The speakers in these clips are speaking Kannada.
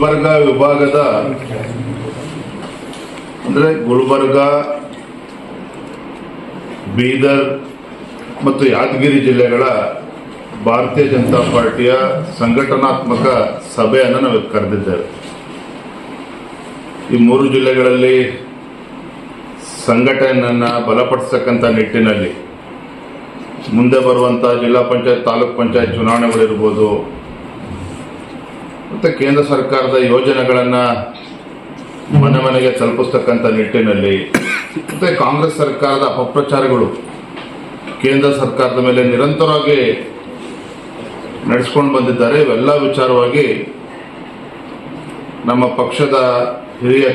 ಗುಲ್ಬರ್ಗ ವಿಭಾಗದ ಅಂದರೆ ಗುಲ್ಬರ್ಗ, ಬೀದರ್ ಮತ್ತು ಯಾದಗಿರಿ ಜಿಲ್ಲೆಗಳ ಭಾರತೀಯ ಜನತಾ ಪಾರ್ಟಿಯ ಸಂಘಟನಾತ್ಮಕ ಸಭೆಯನ್ನು ನಾವು ಕರೆದಿದ್ದೇವೆ. ಈ ಮೂರು ಜಿಲ್ಲೆಗಳಲ್ಲಿ ಸಂಘಟನೆಯನ್ನು ಬಲಪಡಿಸತಕ್ಕಂಥ ನಿಟ್ಟಿನಲ್ಲಿ ಮುಂದೆ ಬರುವಂಥ ಜಿಲ್ಲಾ ಪಂಚಾಯತ್, ತಾಲೂಕ್ ಪಂಚಾಯತ್ ಚುನಾವಣೆಗಳಿರ್ಬೋದು ಮತ್ತು ಕೇಂದ್ರ ಸರ್ಕಾರದ ಯೋಜನೆಗಳನ್ನು ಮನೆ ಮನೆಗೆ ತಲುಪಿಸ್ತಕ್ಕಂಥ ನಿಟ್ಟಿನಲ್ಲಿ ಮತ್ತು ಕಾಂಗ್ರೆಸ್ ಸರ್ಕಾರದ ಅಪಪ್ರಚಾರಗಳು ಕೇಂದ್ರ ಸರ್ಕಾರದ ಮೇಲೆ ನಿರಂತರವಾಗಿ ನಡೆಸ್ಕೊಂಡು ಬಂದಿದ್ದಾರೆ. ಇವೆಲ್ಲ ವಿಚಾರವಾಗಿ ನಮ್ಮ ಪಕ್ಷದ ಹಿರಿಯ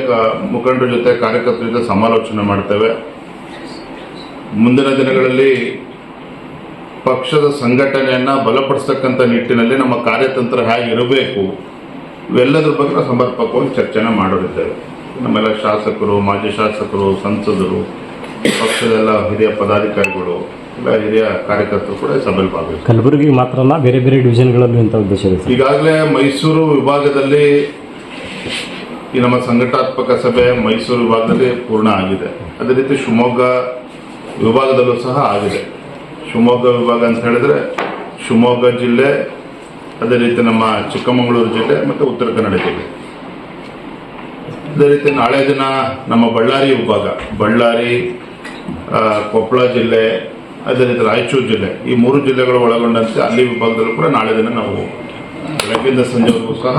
ಮುಖಂಡರ ಜೊತೆ ಕಾರ್ಯಕರ್ತರ ಜೊತೆ ಸಮಾಲೋಚನೆ ಮಾಡ್ತೇವೆ. ಮುಂದಿನ ದಿನಗಳಲ್ಲಿ ಪಕ್ಷದ ಸಂಘಟನೆಯನ್ನು ಬಲಪಡಿಸ್ತಕ್ಕಂಥ ನಿಟ್ಟಿನಲ್ಲಿ ನಮ್ಮ ಕಾರ್ಯತಂತ್ರ ಹೇಗೆ ಇರಬೇಕು ಇವೆಲ್ಲದ್ರ ಬಗ್ಗೆ ನಾವು ಸಮರ್ಪಕವಾಗಿ ಚರ್ಚೆನ ಮಾಡೋರಿದ್ದೇವೆ ನಮ್ಮೆಲ್ಲ ಶಾಸಕರು ಮಾಜಿ ಶಾಸಕರು ಸಂಸದರು ಪಕ್ಷದೆಲ್ಲ ಹಿರಿಯ ಪದಾಧಿಕಾರಿಗಳು ಎಲ್ಲ ಹಿರಿಯ ಕಾರ್ಯಕರ್ತರು ಕೂಡ ಸಭೆಯಲ್ಲಿ ಭಾಗವಹಿಸ್ತಾರೆ ಕಲಬುರಗಿ ಮಾತ್ರನ ಬೇರೆ ಬೇರೆ ಡಿವಿಷನ್ಗಳಲ್ಲೂ ಇಂಥ ಉದ್ದೇಶ ಇದೆ ಈಗಾಗಲೇ ಮೈಸೂರು ವಿಭಾಗದಲ್ಲಿ ಈ ನಮ್ಮ ಸಂಘಟಾತ್ಮಕ ಸಭೆ ಮೈಸೂರು ವಿಭಾಗದಲ್ಲಿ ಪೂರ್ಣ ಆಗಿದೆ. ಅದೇ ರೀತಿ ಶಿವಮೊಗ್ಗ ವಿಭಾಗದಲ್ಲೂ ಸಹ ಆಗಿದೆ. ಶಿವಮೊಗ್ಗ ವಿಭಾಗ ಅಂತ ಹೇಳಿದ್ರೆ ಶಿವಮೊಗ್ಗ ಜಿಲ್ಲೆ ಅದೇ ರೀತಿ ನಮ್ಮ ಚಿಕ್ಕಮಗಳೂರು ಜಿಲ್ಲೆ ಮತ್ತು ಉತ್ತರ ಕನ್ನಡ ಜಿಲ್ಲೆ. ಅದೇ ರೀತಿ ನಾಳೆ ದಿನ ನಮ್ಮ ಬಳ್ಳಾರಿ ವಿಭಾಗ, ಬಳ್ಳಾರಿ ಕೊಪ್ಪಳ ಜಿಲ್ಲೆ, ಅದೇ ರೀತಿ ರಾಯಚೂರು ಜಿಲ್ಲೆ, ಈ ಮೂರು ಜಿಲ್ಲೆಗಳು ಒಳಗೊಂಡಂತೆ ಅಲ್ಲಿ ವಿಭಾಗದಲ್ಲೂ ಕೂಡ ನಾಳೆ ದಿನ ನಾವು ಬೆಳಗ್ಗಿಂದ ಸಂಜೆವರೆಗೂ ಸಹ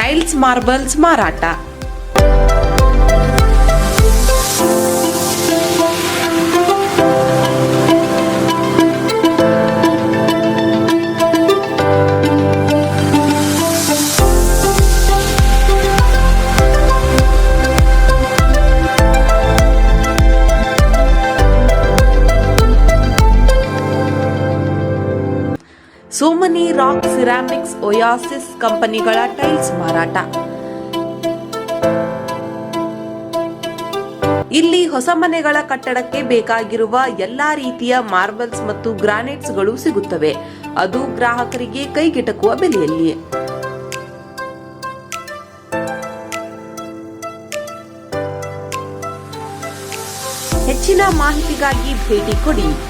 ಟೈಲ್ಸ್ ಮಾರ್ಬಲ್ಸ್ ಮಾರಾಟ ಸಿರಾಮಿಕ್ಸ್ ಒಯಾಸಿಸ್ ಕಂಪನಿಗಳ ಟೈಲ್ಸ್ ಮಾರಾಟ. ಇಲ್ಲಿ ಹೊಸ ಮನೆಗಳ ಕಟ್ಟಡಕ್ಕೆ ಬೇಕಾಗಿರುವ ಎಲ್ಲಾ ರೀತಿಯ ಮಾರ್ಬಲ್ಸ್ ಮತ್ತು ಗ್ರಾನೈಟ್ಸ್ಗಳು ಸಿಗುತ್ತವೆ. ಅದು ಗ್ರಾಹಕರಿಗೆ ಕೈಗೆಟಕುವ ಬೆಲೆಯಲ್ಲಿ. ಹೆಚ್ಚಿನ ಮಾಹಿತಿಗಾಗಿ ಭೇಟಿ ಕೊಡಿ.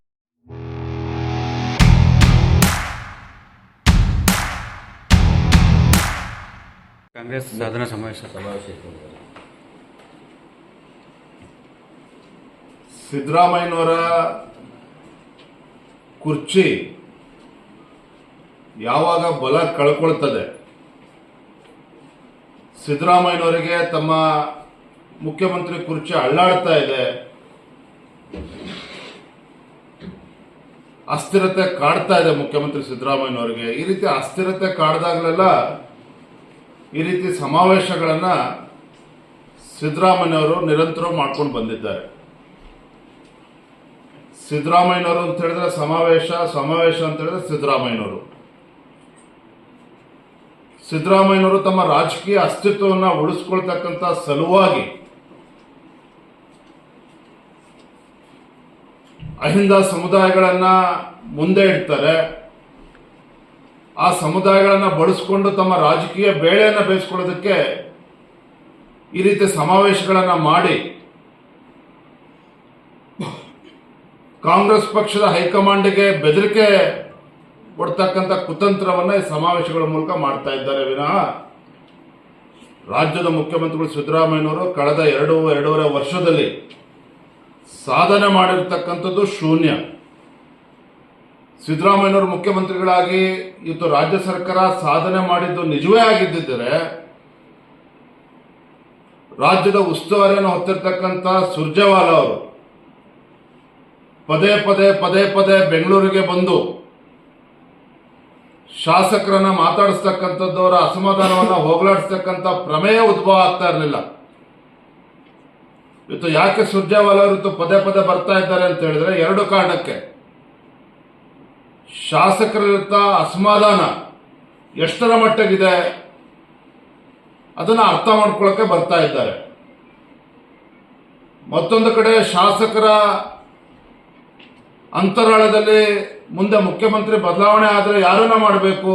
ಕಾಂಗ್ರೆಸ್ ಸಾಧನಾ ಸಮಾವೇಶ. ಸಿದ್ದರಾಮಯ್ಯನವರ ಕುರ್ಚಿ ಯಾವಾಗ ಬಲ ಕಳ್ಕೊಳ್ತದೆ? ಸಿದ್ದರಾಮಯ್ಯನವರಿಗೆ ತಮ್ಮ ಮುಖ್ಯಮಂತ್ರಿ ಕುರ್ಚಿ ಅಳ್ಳಾಡ್ತಾ ಇದೆ. ಅಸ್ಥಿರತೆ ಕಾಡ್ತಾ ಇದೆ ಮುಖ್ಯಮಂತ್ರಿ ಸಿದ್ದರಾಮಯ್ಯನವರಿಗೆ. ಈ ರೀತಿ ಅಸ್ಥಿರತೆ ಕಾಡ್ದಾಗಲೆಲ್ಲ ಈ ರೀತಿ ಸಮಾವೇಶಗಳನ್ನ ಸಿದ್ದರಾಮಯ್ಯವರು ನಿರಂತರ ಮಾಡ್ಕೊಂಡು ಬಂದಿದ್ದಾರೆ. ಸಿದ್ದರಾಮಯ್ಯನವರು ಅಂತ ಹೇಳಿದ್ರೆ ಸಮಾವೇಶ ಸಮಾವೇಶ ಅಂತ ಹೇಳಿದ್ರೆ ಸಿದ್ದರಾಮಯ್ಯನವರು. ಸಿದ್ದರಾಮಯ್ಯನವರು ತಮ್ಮ ರಾಜಕೀಯ ಅಸ್ತಿತ್ವವನ್ನು ಉಳಿಸ್ಕೊಳ್ತಕ್ಕಂಥ ಸಲುವಾಗಿ ಅಹಿಂದ ಸಮುದಾಯಗಳನ್ನ ಮುಂದೆ ಇಡ್ತಾರೆ. ಆ ಸಮುದಾಯಗಳನ್ನ ಬಳಸ್ಕೊಂಡು ತಮ್ಮ ರಾಜಕೀಯ ಬೇಳೆಯನ್ನು ಬೇಯಿಸ್ಕೊಳ್ಳೋದಕ್ಕೆ ಈ ರೀತಿ ಸಮಾವೇಶಗಳನ್ನು ಮಾಡಿ ಕಾಂಗ್ರೆಸ್ ಪಕ್ಷದ ಹೈಕಮಾಂಡ್ಗೆ ಬೆದರಿಕೆ ಕೊಡ್ತಕ್ಕಂಥ ಕುತಂತ್ರವನ್ನ ಈ ಸಮಾವೇಶಗಳ ಮೂಲಕ ಮಾಡ್ತಾ ಇದ್ದಾರೆ ವಿನಃ ರಾಜ್ಯದ ಮುಖ್ಯಮಂತ್ರಿಗಳು ಸಿದ್ದರಾಮಯ್ಯನವರು ಕಳೆದ ಎರಡು, ಎರಡೂವರೆ ವರ್ಷದಲ್ಲಿ ಸಾಧನೆ ಮಾಡಿರ್ತಕ್ಕಂಥದ್ದು ಶೂನ್ಯ. ಸಿದ್ದರಾಮಯ್ಯನವರು ಮುಖ್ಯಮಂತ್ರಿಗಳಾಗಿ ಇವತ್ತು ರಾಜ್ಯ ಸರ್ಕಾರ ಸಾಧನೆ ಮಾಡಿದ್ದು ನಿಜವೇ ಆಗಿದ್ದರೆ ರಾಜ್ಯದ ಉಸ್ತುವಾರಿಯನ್ನು ಹೊತ್ತಿರ್ತಕ್ಕಂಥ ಸುರ್ಜೇವಾಲ ಅವರು ಪದೇ ಪದೇ ಪದೇ ಪದೇ ಬೆಂಗಳೂರಿಗೆ ಬಂದು ಶಾಸಕರನ್ನ ಮಾತಾಡಿಸ್ತಕ್ಕಂಥದ್ದು ಅವರ ಅಸಮಾಧಾನವನ್ನು ಹೋಗಲಾಡಿಸ್ತಕ್ಕಂಥ ಪ್ರಮೇಯ ಉದ್ಭವ ಆಗ್ತಾ ಇರಲಿಲ್ಲ. ಇವತ್ತು ಯಾಕೆ ಸುರ್ಜೇವಾಲ ಅವರು ಪದೇ ಪದೇ ಬರ್ತಾ ಇದ್ದಾರೆ ಅಂತ ಹೇಳಿದ್ರೆ ಎರಡು ಕಾರಣಕ್ಕೆ. ಶಾಸಕರಿರುತ್ತ ಅಸಮಾಧಾನ ಎಷ್ಟರ ಮಟ್ಟಗಿದೆ ಅದನ್ನ ಅರ್ಥ ಮಾಡ್ಕೊಳ್ಳೋಕೆ ಬರ್ತಾ ಇದ್ದಾರೆ. ಮತ್ತೊಂದು ಕಡೆ ಶಾಸಕರ ಅಂತರಾಳದಲ್ಲಿ ಮುಂದೆ ಮುಖ್ಯಮಂತ್ರಿ ಬದಲಾವಣೆ ಆದರೆ ಯಾರನ್ನ ಮಾಡಬೇಕು?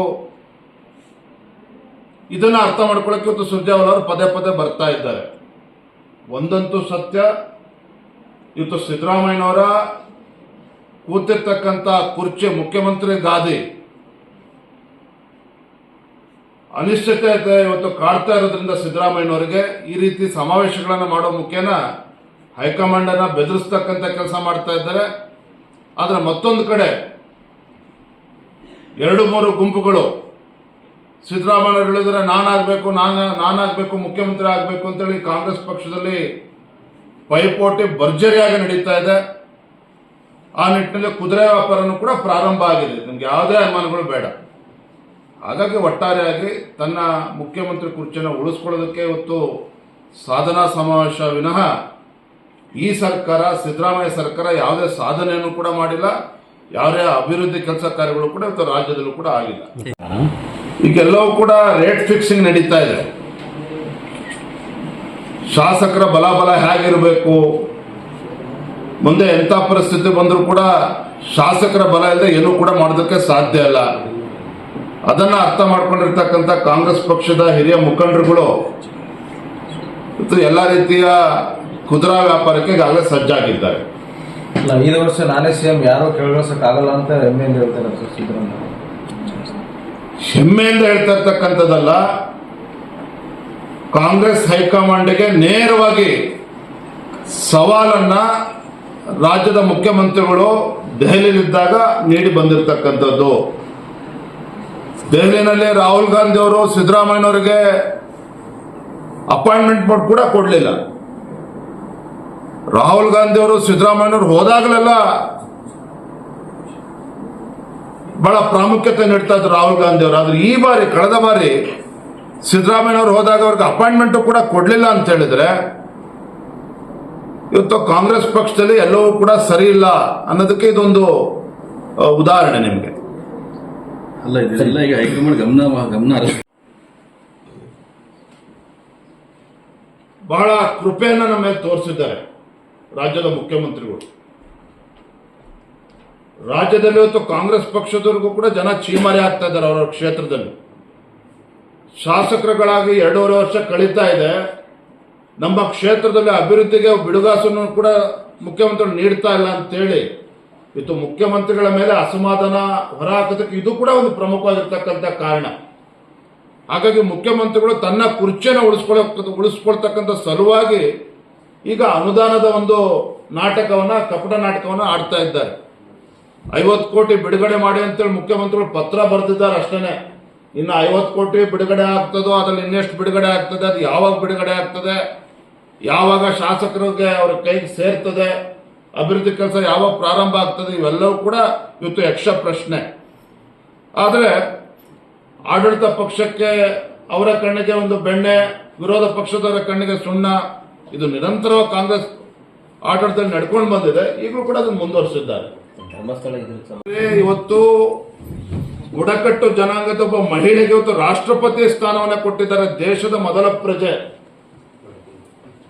ಇದನ್ನು ಅರ್ಥ ಮಾಡ್ಕೊಳ್ಳೋಕೆ ಇವತ್ತು ಸುರ್ಜೇವಾಲ ಅವರು ಪದೇ ಪದೇ ಬರ್ತಾ ಇದ್ದಾರೆ. ಒಂದಂತೂ ಸತ್ಯ, ಇವತ್ತು ಸಿದ್ದರಾಮಯ್ಯನವರ ಕೂತಿರ್ತಕ್ಕಂಥ ಕುರ್ಚಿ ಮುಖ್ಯಮಂತ್ರಿ ಗಾದಿ. ಅನಿಶ್ಚಿತತೆ ಇವತ್ತು ಕಾಡ್ತಾ ಇರೋದ್ರಿಂದ ಸಿದ್ದರಾಮಯ್ಯನವರಿಗೆ ಈ ರೀತಿ ಸಮಾವೇಶಗಳನ್ನು ಮಾಡೋ ಮುಖ್ಯನ ಹೈಕಮಾಂಡ್ ಅನ್ನ ಬೆದರಿಸ್ತಕ್ಕಂಥ ಕೆಲಸ ಮಾಡ್ತಾ ಇದ್ದಾರೆ. ಆದ್ರೆ ಮತ್ತೊಂದು ಕಡೆ ಎರಡು ಮೂರು ಗುಂಪುಗಳು ಸಿದ್ದರಾಮಯ್ಯ ಹೇಳಿದ್ರೆ ನಾನಾಗಬೇಕು, ನಾನು, ನಾನಾಗಬೇಕು, ಮುಖ್ಯಮಂತ್ರಿ ಆಗಬೇಕು ಅಂತೇಳಿ ಕಾಂಗ್ರೆಸ್ ಪಕ್ಷದಲ್ಲಿ ಪೈಪೋಟಿ ಭರ್ಜರಿಯಾಗಿ ನಡೀತಾ ಇದೆ. ಆ ನಿಟ್ಟಿನಲ್ಲಿ ಕುದುರೆ ವ್ಯಾಪಾರನೂ ಕೂಡ ಪ್ರಾರಂಭ ಆಗಿದೆ. ನಿಮ್ಗೆ ಯಾವುದೇ ಅನುಮಾನಗಳು ಬೇಡ. ಹಾಗಾಗಿ ಒಟ್ಟಾರೆಯಾಗಿ ತನ್ನ ಮುಖ್ಯಮಂತ್ರಿ ಕುರ್ಚಿಯನ್ನು ಉಳಿಸ್ಕೊಳ್ಳೋದಕ್ಕೆ ಇವತ್ತು ಸಾಧನಾ ಸಮಾವೇಶ ವಿನಃ ಈ ಸರ್ಕಾರ, ಸಿದ್ದರಾಮಯ್ಯ ಸರ್ಕಾರ ಯಾವುದೇ ಸಾಧನೆಯನ್ನು ಕೂಡ ಮಾಡಿಲ್ಲ. ಯಾವುದೇ ಅಭಿವೃದ್ಧಿ ಕೆಲಸ ಕಾರ್ಯಗಳು ಕೂಡ ಇವತ್ತು ರಾಜ್ಯದಲ್ಲೂ ಕೂಡ ಆಗಿಲ್ಲ. ಈಗೆಲ್ಲವೂ ಕೂಡ ರೇಟ್ ಫಿಕ್ಸಿಂಗ್ ನಡೀತಾ ಇದೆ. ಶಾಸಕರ ಬಲಾಬಲ ಹೇಗಿರಬೇಕು? ಮುಂದೆ ಎಂಥ ಪರಿಸ್ಥಿತಿ ಬಂದರೂ ಕೂಡ ಶಾಸಕರ ಬಲ ಇಲ್ಲದೆ ಏನೂ ಕೂಡ ಮಾಡೋದಕ್ಕೆ ಸಾಧ್ಯ ಇಲ್ಲ. ಅದನ್ನ ಅರ್ಥ ಮಾಡ್ಕೊಂಡಿರ್ತಕ್ಕಂಥ ಕಾಂಗ್ರೆಸ್ ಪಕ್ಷದ ಹಿರಿಯ ಮುಖಂಡರುಗಳು ಎಲ್ಲ ರೀತಿಯ ಕುದುರಾ ವ್ಯಾಪಾರಕ್ಕೆ ಈಗಾಗಲೇ ಸಜ್ಜಾಗಿದ್ದಾರೆ. ಐದು ವರ್ಷ ನಾನೇ ಸಿಎಂ ಯಾರು ಕೆಳಗಿಸೋಕ್ಕಾಗಲ್ಲ ಅಂತ ಹೆಮ್ಮೆಯಿಂದ ಹೇಳ್ತಾರೆ ಸಿದ್ದರಾಮಯ್ಯ. ಹೆಮ್ಮೆಯಿಂದ ಹೇಳ್ತಾ ಇರ್ತಕ್ಕಂಥದ್ದಲ್ಲ ಕಾಂಗ್ರೆಸ್ ಹೈಕಮಾಂಡ್ಗೆ ನೇರವಾಗಿ ಸವಾಲನ್ನ ರಾಜ್ಯದ ಮುಖ್ಯಮಂತ್ರಿಗಳು ದೆಹಲಿಯಲ್ಲಿದ್ದಾಗ ನೀಡಿ ಬಂದಿರತಕ್ಕಂಥದ್ದು. ದೆಹಲಿನಲ್ಲಿ ರಾಹುಲ್ ಗಾಂಧಿ ಅವರು ಸಿದ್ದರಾಮಯ್ಯನವರಿಗೆ ಅಪಾಯಿಂಟ್ಮೆಂಟ್ ಕೂಡ ಕೊಡಲಿಲ್ಲ. ರಾಹುಲ್ ಗಾಂಧಿ ಅವರು ಸಿದ್ದರಾಮಯ್ಯನವರು ಹೋದಾಗಲೆಲ್ಲ ಬಹಳ ಪ್ರಾಮುಖ್ಯತೆ ನೀಡ್ತಾ ಇದ್ರು ರಾಹುಲ್ ಗಾಂಧಿ ಅವರು ಆದ್ರೆ ಈ ಬಾರಿ, ಕಳೆದ ಬಾರಿ ಸಿದ್ದರಾಮಯ್ಯನವರು ಹೋದಾಗ ಅವ್ರಿಗೆ ಅಪಾಯಿಂಟ್ಮೆಂಟ್ ಕೂಡ ಕೊಡಲಿಲ್ಲ ಅಂತ ಹೇಳಿದ್ರೆ ಇವತ್ತು ಕಾಂಗ್ರೆಸ್ ಪಕ್ಷದಲ್ಲಿ ಎಲ್ಲವೂ ಕೂಡ ಸರಿ ಇಲ್ಲ ಅನ್ನೋದಕ್ಕೆ ಇದೊಂದು ಉದಾಹರಣೆ ನಿಮಗೆ. ಅಲ್ಲ ಇದೆಲ್ಲ ಈಗ ಹೈಕಮಾಂಡ್ ಗಮನ ಗಮನ ಬಹಳ ಕೃಪೆಯನ್ನ ನಮ್ಮ ಮೇಲೆ ತೋರಿಸಿದ್ದಾರೆ ರಾಜ್ಯದ ಮುಖ್ಯಮಂತ್ರಿಗಳು. ರಾಜ್ಯದಲ್ಲಿ ಇವತ್ತು ಕಾಂಗ್ರೆಸ್ ಪಕ್ಷದವರೆಗೂ ಕೂಡ ಜನ ಚೀಮಾರಿ ಆಗ್ತಾ ಇದ್ದಾರೆ ಅವರ ಕ್ಷೇತ್ರದಲ್ಲಿ. ಶಾಸಕರುಗಳಾಗಿ ಎರಡೂವರೆ ವರ್ಷ ಕಳೀತಾ ಇದೆ. ನಮ್ಮ ಕ್ಷೇತ್ರದಲ್ಲಿ ಅಭಿವೃದ್ಧಿಗೆ ಬಿಡುಗಾಸನ್ನು ಕೂಡ ಮುಖ್ಯಮಂತ್ರಿಗಳು ನೀಡ್ತಾ ಇಲ್ಲ ಅಂತೇಳಿ ಇವತ್ತು ಮುಖ್ಯಮಂತ್ರಿಗಳ ಮೇಲೆ ಅಸಮಾಧಾನ ಹೊರಹಾಕೋದಕ್ಕೆ ಇದು ಕೂಡ ಒಂದು ಪ್ರಮುಖವಾಗಿರ್ತಕ್ಕಂಥ ಕಾರಣ. ಹಾಗಾಗಿ ಮುಖ್ಯಮಂತ್ರಿಗಳು ತನ್ನ ಕುರ್ಚಿಯನ್ನು ಉಳಿಸ್ಕೊಳ್ಳ ಉಳಿಸ್ಕೊಳ್ತಕ್ಕಂಥ ಸಲುವಾಗಿ ಈಗ ಅನುದಾನದ ಒಂದು ನಾಟಕವನ್ನ, ಕಪಟ ನಾಟಕವನ್ನ ಆಡ್ತಾ ಇದ್ದಾರೆ. ಐವತ್ತು ಕೋಟಿ ಬಿಡುಗಡೆ ಮಾಡಿ ಅಂತೇಳಿ ಮುಖ್ಯಮಂತ್ರಿಗಳು ಪತ್ರ ಬರೆದಿದ್ದಾರೆ ಅಷ್ಟೇ ಇನ್ನು ಐವತ್ತು ಕೋಟಿ ಬಿಡುಗಡೆ ಆಗ್ತದೋ, ಅದರಲ್ಲಿ ಇನ್ನೆಷ್ಟು ಬಿಡುಗಡೆ ಆಗ್ತದೆ, ಅದು ಯಾವಾಗ ಬಿಡುಗಡೆ ಆಗ್ತದೆ ಯಾವಾಗ ಶಾಸಕರಿಗೆ ಅವ್ರ ಕೈಗೆ ಸೇರ್ತದೆ ಅಭಿವೃದ್ಧಿ ಕೆಲಸ ಯಾವಾಗ ಪ್ರಾರಂಭ ಆಗ್ತದೆ ಇವೆಲ್ಲವೂ ಕೂಡ ಇವತ್ತು ಯಕ್ಷ ಪ್ರಶ್ನೆ. ಆದರೆ ಆಡಳಿತ ಪಕ್ಷಕ್ಕೆ ಅವರ ಕಣ್ಣಿಗೆ ಒಂದು ಬೆಣ್ಣೆ ವಿರೋಧ ಪಕ್ಷದವರ ಕಣ್ಣಿಗೆ ಸುಣ್ಣ ಇದು ನಿರಂತರವಾಗಿ ಕಾಂಗ್ರೆಸ್ ಆಡಳಿತದಲ್ಲಿ ನಡ್ಕೊಂಡು ಬಂದಿದೆ ಈಗಲೂ ಕೂಡ ಅದನ್ನು ಮುಂದುವರಿಸಿದ್ದಾರೆ. ಇವತ್ತು ಬುಡಕಟ್ಟು ಜನಾಂಗದ ಒಬ್ಬ ಮಹಿಳೆಗೆ ಇವತ್ತು ರಾಷ್ಟ್ರಪತಿ ಸ್ಥಾನವನ್ನು ಕೊಟ್ಟಿದ್ದಾರೆ ದೇಶದ ಮೊದಲ ಪ್ರಜೆ.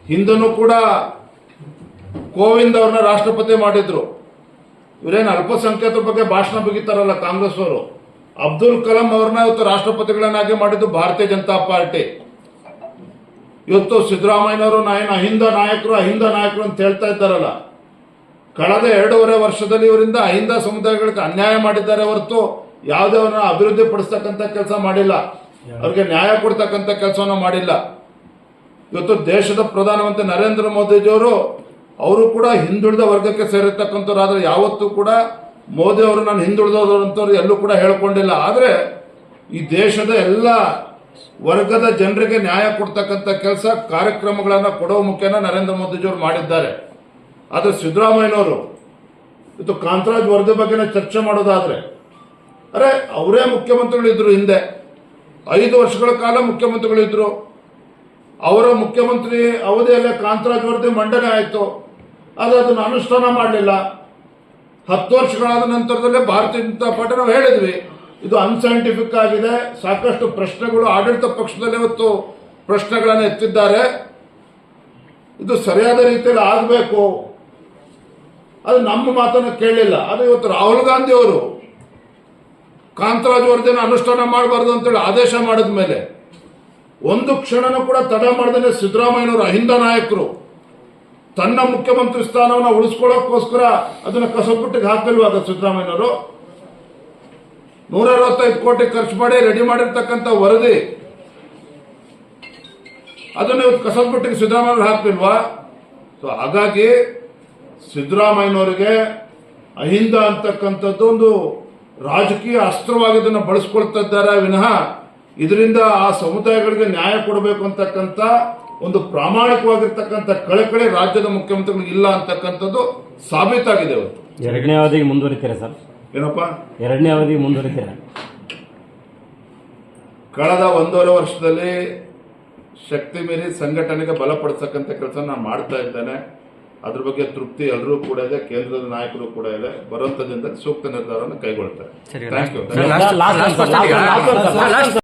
ಹಿಂದನೂ ಕೂಡ ಕೋವಿಂದ್ ಅವ್ರನ್ನ ರಾಷ್ಟ್ರಪತಿ ಮಾಡಿದ್ರು. ಇವರೇನು ಅಲ್ಪಸಂಖ್ಯಾತರ ಬಗ್ಗೆ ಭಾಷಣ ಬಗಿತಾರಲ್ಲ ಕಾಂಗ್ರೆಸ್ ಅವರು? ಅಬ್ದುಲ್ ಕಲಾಂ ಅವ್ರನ್ನ ಇವತ್ತು ರಾಷ್ಟ್ರಪತಿಗಳನ್ನಾಗಿ ಮಾಡಿದ್ದು ಭಾರತೀಯ ಜನತಾ ಪಾರ್ಟಿ. ಇವತ್ತು ಸಿದ್ದರಾಮಯ್ಯನವರು ನಾಯನ ಅಹಿಂದ ನಾಯಕರು ಅಹಿಂದ ನಾಯಕರು ಅಂತ ಹೇಳ್ತಾ ಇದ್ದಾರಲ್ಲ. ಕಳೆದ ಎರಡೂವರೆ ವರ್ಷದಲ್ಲಿ ಇವರಿಂದ ಅಹಿಂದ ಸಮುದಾಯಗಳಿಗೆ ಅನ್ಯಾಯ ಮಾಡಿದ್ದಾರೆ ಹೊರತು ಯಾವುದೇ ಅವ್ರನ್ನ ಅಭಿವೃದ್ಧಿ ಪಡಿಸ್ತಕ್ಕಂಥ ಕೆಲಸ ಮಾಡಿಲ್ಲ. ಅವ್ರಿಗೆ ನ್ಯಾಯ ಕೊಡ್ತಕ್ಕಂಥ ಕೆಲಸವನ್ನು ಮಾಡಿಲ್ಲ. ಇವತ್ತು ದೇಶದ ಪ್ರಧಾನಮಂತ್ರಿ ನರೇಂದ್ರ ಮೋದಿಜಿಯವರು, ಅವರು ಕೂಡ ಹಿಂದುಳಿದ ವರ್ಗಕ್ಕೆ ಸೇರಿರ್ತಕ್ಕಂಥವ್ರು. ಆದರೆ ಯಾವತ್ತೂ ಕೂಡ ಮೋದಿ ಅವರು ನಾನು ಹಿಂದುಳಿದವರು ಎಲ್ಲೂ ಕೂಡ ಹೇಳ್ಕೊಂಡಿಲ್ಲ. ಆದರೆ ಈ ದೇಶದ ಎಲ್ಲ ವರ್ಗದ ಜನರಿಗೆ ನ್ಯಾಯ ಕೊಡ್ತಕ್ಕಂಥ ಕೆಲಸ, ಕಾರ್ಯಕ್ರಮಗಳನ್ನು ಕೊಡೋ ಮುಖ್ಯನ ನರೇಂದ್ರ ಮೋದಿಜಿಯವರು ಮಾಡಿದ್ದಾರೆ. ಆದರೆ ಸಿದ್ದರಾಮಯ್ಯನವರು ಇದು ಕಾಂತರಾಜ್ ವರದಿ ಬಗ್ಗೆ ಚರ್ಚೆ ಮಾಡೋದಾದ್ರೆ, ಅರೆ ಅವರೇ ಮುಖ್ಯಮಂತ್ರಿಗಳಿದ್ರು ಹಿಂದೆ. ಐದು ವರ್ಷಗಳ ಕಾಲ ಮುಖ್ಯಮಂತ್ರಿಗಳಿದ್ರು. ಅವರ ಮುಖ್ಯಮಂತ್ರಿ ಅವಧಿಯಲ್ಲೇ ಕಾಂತರಾಜ್ ವರದಿ ಮಂಡನೆ ಆಯಿತು. ಆದರೆ ಅದನ್ನು ಅನುಷ್ಠಾನ ಮಾಡಲಿಲ್ಲ. ಹತ್ತು ವರ್ಷಗಳಾದ ನಂತರದಲ್ಲೇ ಭಾರತೀಯ ಜನತಾ ಪಾರ್ಟಿ ನಾವು ಹೇಳಿದ್ವಿ. ಇದು ಅನ್ಸೈಂಟಿಫಿಕ್ ಆಗಿದೆ. ಸಾಕಷ್ಟು ಪ್ರಶ್ನೆಗಳು ಆಡಳಿತ ಪಕ್ಷದಲ್ಲಿ ಇವತ್ತು ಪ್ರಶ್ನೆಗಳನ್ನು ಎತ್ತಿದ್ದಾರೆ. ಇದು ಸರಿಯಾದ ರೀತಿಯಲ್ಲಿ ಆಗಬೇಕು. ಅದು ನಮ್ಮ ಮಾತನ್ನು ಕೇಳಲಿಲ್ಲ. ಅದು ಇವತ್ತು ರಾಹುಲ್ ಗಾಂಧಿ ಅವರು ಕಾಂತರಾಜ್ ವರದಿನ ಅನುಷ್ಠಾನ ಮಾಡಬಾರ್ದು ಅಂತೇಳಿ ಆದೇಶ ಮಾಡಿದ ಮೇಲೆ ಒಂದು ಕ್ಷಣನೂ ಕೂಡ ತಡ ಮಾಡದೇ ಸಿದ್ದರಾಮಯ್ಯನವರು ಅಹಿಂದ ನಾಯಕರು. ತನ್ನ ಮುಖ್ಯಮಂತ್ರಿ ಸ್ಥಾನವನ್ನು ಉಳಿಸ್ಕೊಳ್ಳೋಕ್ಕೋಸ್ಕರ ಅದನ್ನ ಕಸಬುಟ್ಟಿಗೆ ಹಾಕಲ್ವಾಗ ಸಿದ್ದರಾಮಯ್ಯನವರು? ನೂರ ಅರವತ್ತೈದು ಕೋಟಿ ಖರ್ಚು ಮಾಡಿ ರೆಡಿ ಮಾಡಿರ್ತಕ್ಕಂಥ ವರದಿ. ಅದನ್ನು ಇವತ್ತು ಕಸಪುಟ್ಟಿಗೆ ಸಿದ್ದರಾಮಯ್ಯ ಹಾಕ್ತಿಲ್ವಾ? ಸೊ ಹಾಗಾಗಿ ಸಿದ್ದರಾಮಯ್ಯನವರಿಗೆ ಅಹಿಂದ ಅಂತಕ್ಕಂಥದ್ದು ಒಂದು ರಾಜಕೀಯ ಅಸ್ತ್ರವಾಗಿ ಇದನ್ನು ಬಳಸ್ಕೊಳ್ತಾ ವಿನಃ ಇದರಿಂದ ಆ ಸಮುದಾಯಗಳಿಗೆ ನ್ಯಾಯ ಕೊಡಬೇಕು ಅಂತಕ್ಕಂಥ ಒಂದು ಪ್ರಾಮಾಣಿಕವಾಗಿರ್ತಕ್ಕಂಥ ಕಳಕಳಿ ರಾಜ್ಯದ ಮುಖ್ಯಮಂತ್ರಿಗಳು ಇಲ್ಲ ಅಂತಕ್ಕಂಥದ್ದು ಸಾಬೀತಾಗಿದೆ ಇವತ್ತು ಎರಡನೇ ಅವಧಿಗೆ ಮುಂದುವರಿತೀರಾ ಸರ್? ಏನಪ್ಪ? ಎರಡನೇ ಅವಧಿಗೆ ಮುಂದುವರಿತೀರಾ? ಕಳೆದ ಒಂದೂವರೆ ವರ್ಷದಲ್ಲಿ ಶಕ್ತಿ ಮೀರಿ ಸಂಘಟನೆಗೆ ಬಲಪಡಿಸತಕ್ಕಂಥ ಕೆಲಸ ನಾನು ಮಾಡ್ತಾ ಇದ್ದೇನೆ. ಅದ್ರ ಬಗ್ಗೆ ತೃಪ್ತಿ ಎಲ್ಲರೂ ಕೂಡ ಇದೆ ಕೇಂದ್ರದ ನಾಯಕರು ಕೂಡ ಇದೆ. ಬರುವಂತ ದಿನದಲ್ಲಿ ಸೂಕ್ತ ನಿರ್ಧಾರವನ್ನು ಕೈಗೊಳ್ತಾರೆ ಥ್ಯಾಂಕ್ ಯು